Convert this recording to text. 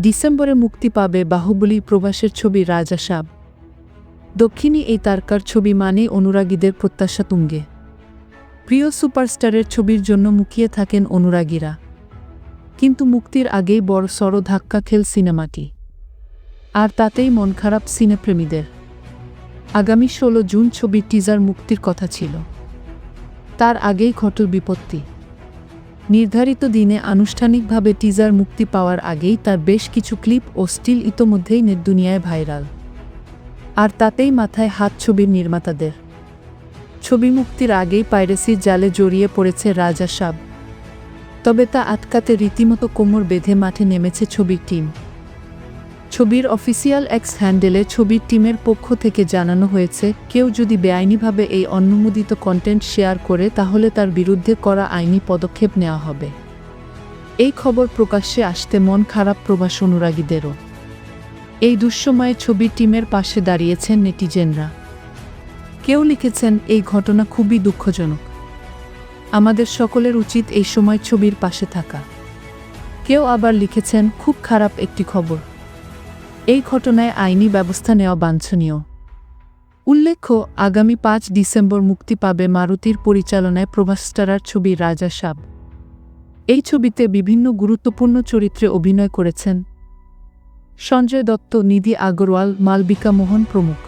ডিসেম্বরে মুক্তি পাবে বাহুবলী প্রবাসের ছবি রাজা সাব। দক্ষিণী এই তারকার ছবি মানেই অনুরাগীদের প্রত্যাশা তুঙ্গে। প্রিয় সুপারস্টারের ছবির জন্য মুখিয়ে থাকেন অনুরাগীরা। কিন্তু মুক্তির আগেই বড় সড় ধাক্কা খেল সিনেমাটি। আর তাতেই মন খারাপ সিনেপ্রেমীদের। আগামী ষোলো জুন ছবির টিজার মুক্তির কথা ছিল। তার আগেই ঘটল বিপত্তি। নির্ধারিত দিনে আনুষ্ঠানিকভাবে টিজার মুক্তি পাওয়ার আগেই তার বেশ কিছু ক্লিপ ও স্টিল ইতোমধ্যেই নেট দুনিয়ায় ভাইরাল। আর তাতেই মাথায় হাত ছবির নির্মাতাদের। ছবি মুক্তির আগেই পাইরেসির জালে জড়িয়ে পড়েছে রাজা সাব। তবে তা আটকাতে রীতিমতো কোমর বেঁধে মাঠে নেমেছে ছবির টিম। ছবির অফিসিয়াল এক্স হ্যান্ডেলে ছবির টিমের পক্ষ থেকে জানানো হয়েছে, কেউ যদি বেআইনিভাবে এই অনুমোদিত কন্টেন্ট শেয়ার করে তাহলে তার বিরুদ্ধে করা আইনি পদক্ষেপ নেওয়া হবে। এই খবর প্রকাশ্যে আসতে মন খারাপ প্রবাস অনুরাগীদেরও। এই দুঃসময়ে ছবির টিমের পাশে দাঁড়িয়েছেন নেটিজেনরা। কেউ লিখেছেন, এই ঘটনা খুবই দুঃখজনক। আমাদের সকলের উচিত এই সময় ছবির পাশে থাকা। কেউ আবার লিখেছেন, খুব খারাপ একটি খবর। এই ঘটনায় আইনি ব্যবস্থা নেওয়া বাঞ্ছনীয়। উল্লেখ্য, আগামী পাঁচ ডিসেম্বর মুক্তি পাবে মারুতির পরিচালনায় প্রভাসস্টারার ছবি রাজা সাব। এই ছবিতে বিভিন্ন গুরুত্বপূর্ণ চরিত্রে অভিনয় করেছেন সঞ্জয় দত্ত, নিধি আগরওয়াল, মালবিকা মোহন প্রমুখ।